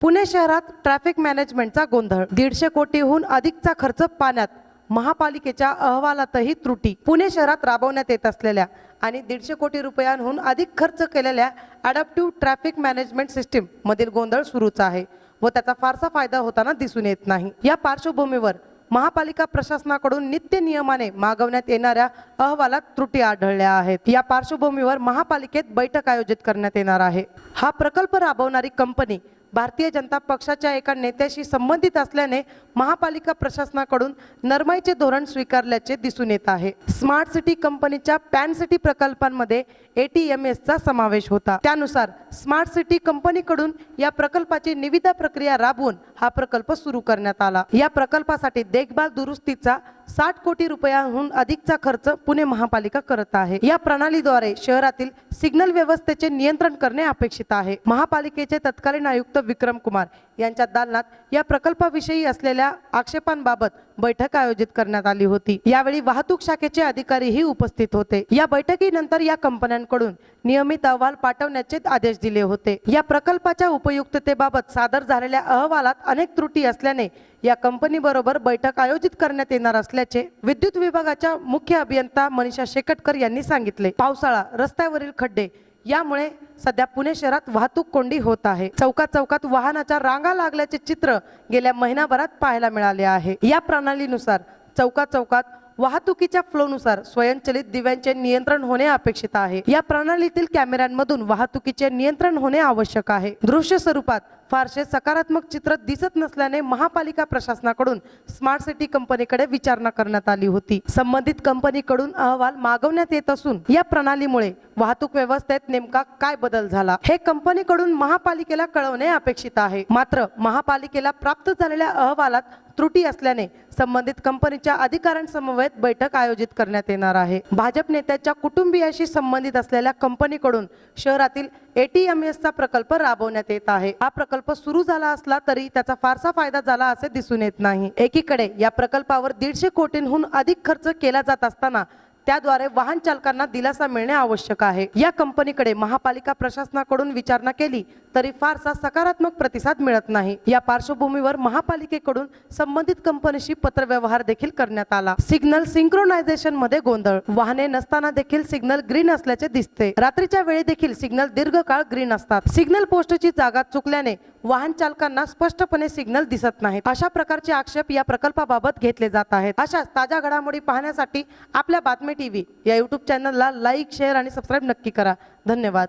पुणे शहरात ट्रॅफिक मॅनेजमेंटचा गोंधळ. दीडशे कोटीहून अधिकचा खर्च पाण्यात. महापालिकेच्या अहवालातही त्रुटी. पुणे शहरात राबवण्यात येत असलेल्या आणि दीडशे कोटी रुपयांहून अधिक खर्च केलेल्या अडॅप्टिव्ह ट्रॅफिक मॅनेजमेंट सिस्टीम मधील गोंधळ सुरूच आहे व त्याचा फारसा फायदा होताना दिसून येत नाही. या पार्श्वभूमीवर महापालिका प्रशासनाकडून नित्य नियमाने मागवण्यात येणाऱ्या अहवालात त्रुटी आढळल्या आहेत. या पार्श्वभूमीवर महापालिकेत बैठक आयोजित करण्यात येणार आहे. हा प्रकल्प राबवणारी कंपनी भारतीय जनता पक्षाच्या एका नेत्याशी संबंधित असल्याने महापालिका प्रशासनाकडून नरमाईचे धोरण स्वीकारल्याचे दिसून येत आहे. स्मार्ट सिटी कंपनीच्या पॅन सिटी प्रकल्पांमध्ये एटीएमएसचा समावेश होता. त्यानुसार स्मार्ट सिटी कंपनीकडून या प्रकल्पाची निविदा प्रक्रिया राबवून हा प्रकल्प सुरू करण्यात आला. या प्रकल्पासाठी देखभाल दुरुस्तीचा साठ कोटी रुपयांहून अधिकचा खर्च पुणे महापालिका करत आहे. या प्रणालीद्वारे शहरातील सिग्नल व्यवस्थेचे नियंत्रण करणे अपेक्षित आहे. महापालिकेचे तत्कालीन आयुक्त विक्रम कुमार यांच्या दालनात या प्रकल्पाविषयी असलेल्या आक्षेपांबाबत बैठक आयोजित करण्यात आली होती. यावेळी वाहतूक शाखेचे अधिकारीही उपस्थित होते. या बैठकीनंतर या कंपन्यांकडून नियमित अहवाल पाठवण्याचे आदेश दिले होते. या प्रकल्पाच्या उपयुक्ततेबाबत सादर झालेल्या अहवालात अनेक त्रुटी असल्याने या कंपनी बरोबर बैठक आयोजित करण्यात येणार असल्याचे विद्युत विभागाच्या मुख्य अभियंता मनीषा शेकटकर यांनी सांगितले. पावसाळा रस्त्यावरील खड्डे यामुळे सध्या पुणे शहरात वाहतूक कोंडी होत आहे. चौकात चौकात वाहनाच्या रांगा लागल्याचे चित्र गेल्या महिनाभरात पाहायला मिळाले आहे. या प्रणालीनुसार चौकात चौकात वाहतुकीच्या फ्लोनुसार स्वयंचलित दिव्यांचे नियंत्रण होणे अपेक्षित आहे. या प्रणालीतील कॅमेऱ्यांमधून वाहतुकीचे नियंत्रण होणे आवश्यक आहे. दृश्य स्वरूपात फारसे सकारात्मक चित्र दिसत नसल्याने महापालिका प्रशासनाकडून स्मार्ट सिटी कंपनीकडे विचारणा करण्यात आली होती. संबंधित कंपनीकडून अहवाल मागवण्यात येत असून या प्रणालीमुळे वाहतूक व्यवस्थेत नेमका काय बदल झाला हे कंपनीकडून महापालिकेला कळवणे अपेक्षित आहे. मात्र महापालिकेला प्राप्त झालेल्या अहवालात त्रुटी असल्याने संबंधित कंपनीच्या अधिकाऱ्यांसमवेत बैठक आयोजित करण्यात येणार आहे. भाजप नेत्याच्या कुटुंबियाशी संबंधित असलेल्या कंपनीकडून शहरातील एटीएमएसचा प्रकल्प राबवण्यात येत आहे. हा प्रकल्प सुरू झाला असला तरी त्याचा फारसा फायदा झाला असे दिसून येत नाही. एकीकडे या प्रकल्पावर दीडशे कोटींहून अधिक खर्च केला जात असताना त्याद्वारे वाहन चालकांना दिलासा मिळणे आवश्यक आहे. या कंपनीकडे महापालिका प्रशासनाकडून विचारणा केली तरी फारसा सकारात्मक प्रतिसाद मिळत नाही. या पार्श्वभूमीवर महापालिकेकडून संबंधित कंपनीशी पत्रव्यवहार देखील करण्यात आला. सिग्नल सिंक्रोनायझेशनमध्ये गोंधळ. वाहने नसताना देखील सिग्नल ग्रीन असल्याचे दिसते. रात्रीच्या वेळी देखील सिग्नल दीर्घकाळ ग्रीन असतात. सिग्नल पोस्टची जागा चुकल्याने वाहन चालकांना स्पष्टपणे सिग्नल दिसत नाहीत. अशा प्रकारचे आक्षेप या प्रकल्पाबाबत घेतले जात आहेत. अशाच ताज्या घडामोडी पाहण्यासाठी आपल्या बातमी टीव्ही या यूट्यूब चॅनलला लाईक शेअर आणि सबस्क्राईब नक्की करा. धन्यवाद.